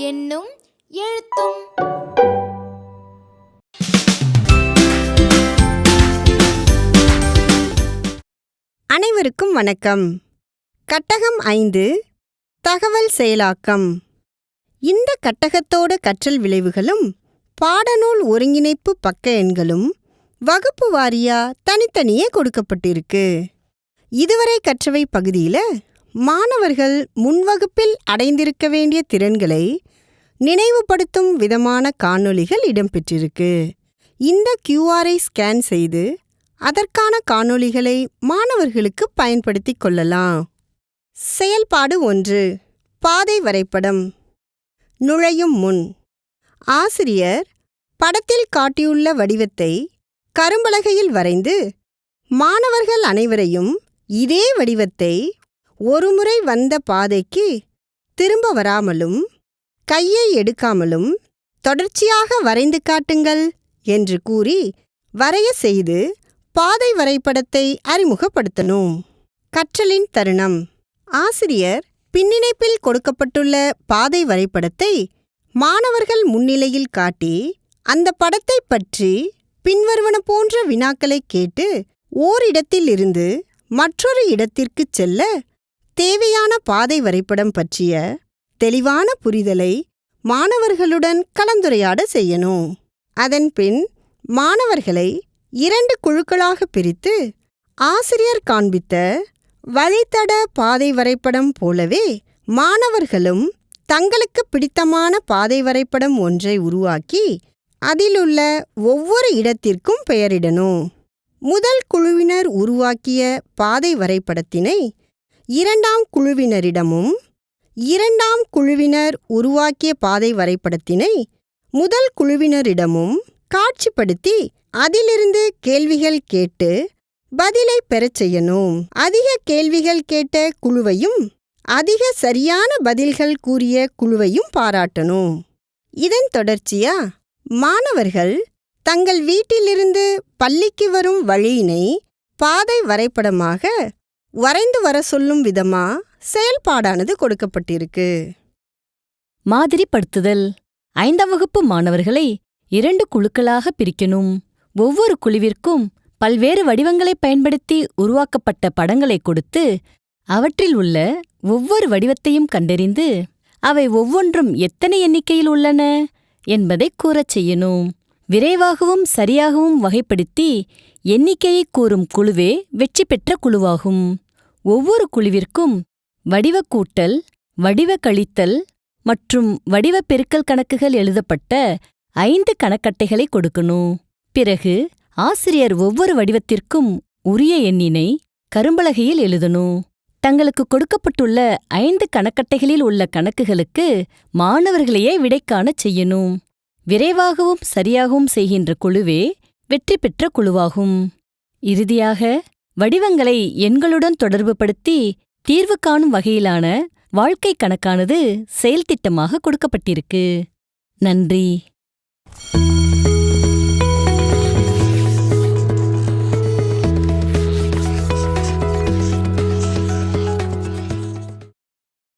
என்னும் எழுத்தும். அனைவருக்கும் வணக்கம். கட்டகம் ஐந்து தகவல் செயலாக்கம். இந்த கட்டகத்தோட கற்றல் விளைவுகளும் பாடநூல் ஒருங்கிணைப்பு பக்க எண்களும் வகுப்பு வாரியா தனித்தனியே கொடுக்கப்பட்டிருக்கு. இதுவரை கற்றவை பகுதியில மாணவர்கள் முன்வகுப்பில் அடைந்திருக்க வேண்டிய திறன்களை நினைவுபடுத்தும் விதமான காணொளிகள் இடம்பெற்றிருக்கு. இந்த கியூஆரை ஸ்கேன் செய்து அதற்கான காணொளிகளை மாணவர்களுக்கு பயன்படுத்திக் கொள்ளலாம். செயல்பாடு ஒன்று பாதை வரைபடம். நுழையும் முன் ஆசிரியர் படத்தில் காட்டியுள்ள வடிவத்தை கரும்பலகையில் வரைந்து மாணவர்கள் அனைவரையும் இதே வடிவத்தை ஒருமுறை வந்த பாதைக்கு திரும்ப வராமலும் கையை எடுக்காமலும் தொடர்ச்சியாக வரைந்து காட்டுங்கள் என்று கூறி வரைய செய்து பாதை வரைபடத்தை அறிமுகப்படுத்தணும். கற்றலின் தருணம். ஆசிரியர் பின்னிணைப்பில் கொடுக்கப்பட்டுள்ள பாதை வரைபடத்தை மாணவர்கள் முன்னிலையில் காட்டி அந்த படத்தை பற்றி பின்வருவன போன்ற வினாக்களை கேட்டு ஓரிடத்தில் இருந்து மற்றொரு இடத்திற்கு செல்ல தேவையான பாதை வரைபடம் பற்றிய தெளிவான புரிதலை மாணவர்களுடன் கலந்துரையாட செய்யணும். அதன்பின் மாணவர்களை இரண்டு குழுக்களாக பிரித்து ஆசிரியர் காண்பித்த வழித்தட பாதை வரைபடம் போலவே மாணவர்களும் தங்களுக்கு பிடித்தமான பாதை வரைபடம் ஒன்றை உருவாக்கி அதிலுள்ள ஒவ்வொரு இடத்திற்கும் பெயரிடணும். முதல் குழுவினர் உருவாக்கிய பாதை வரைபடத்தினை இரண்டாம் குழுவினரிடமும் இரண்டாம் குழுவினர் உருவாக்கிய பாதை வரைபடத்தினை முதல் குழுவினரிடமும் காட்சிப்படுத்தி அதிலிருந்து கேள்விகள் கேட்டு பதிலை பெறச் செய்யணும். அதிக கேள்விகள் கேட்ட குழுவையும் அதிக சரியான பதில்கள் கூறிய குழுவையும் பாராட்டணும். இதன் தொடர்ச்சியா மாணவர்கள் தங்கள் வீட்டிலிருந்து பள்ளிக்கு வரும் வழியினை பாதை வரைபடமாக வரைந்து வர சொல்லும் விதமா செயல்பாடானது கொடுக்கப்பட்டிருக்கு. மாதிரிப்படுத்துதல். ஐந்தாம் வகுப்பு மாணவர்களை இரண்டு குழுக்களாக பிரிக்கணும். ஒவ்வொரு குழுவிற்கும் பல்வேறு வடிவங்களைப் பயன்படுத்தி உருவாக்கப்பட்ட படங்களை கொடுத்து அவற்றில் உள்ள ஒவ்வொரு வடிவத்தையும் கண்டறிந்து அவை ஒவ்வொன்றும் எத்தனை எண்ணிக்கையில் உள்ளன என்பதை கூறச் செய்யணும். விரைவாகவும் சரியாகவும் வகைப்படுத்தி எண்ணிக்கையை கூறும் குழுவே வெற்றி பெற்ற குழுவாகும். ஒவ்வொரு குழுவிற்கும் வடிவ கூட்டல் வடிவ கழித்தல் மற்றும் வடிவ பெருக்கல் கணக்குகள் எழுதப்பட்ட ஐந்து கணக்கட்டைகளை கொடுக்கணும். பிறகு ஆசிரியர் ஒவ்வொரு வடிவத்திற்கும் உரிய எண்ணினை கரும்பலகையில் எழுதணும் தங்களுக்கு கொடுக்கப்பட்டுள்ள ஐந்து கணக்கட்டைகளில் உள்ள கணக்குகளுக்கு மாணவர்களையே விடை காணச் செய்யணும் விரைவாகவும் சரியாகவும் செய்கின்ற குழுவே வெற்றி பெற்ற குழுவாகும். இறுதியாக வடிவங்களை எண்களுடன் தொடர்புபடுத்தி தீர்வு காணும் வகையிலான வாழ்க்கை கணக்கானது செயல்திட்டமாக கொடுக்கப்பட்டிருக்கு. நன்றி.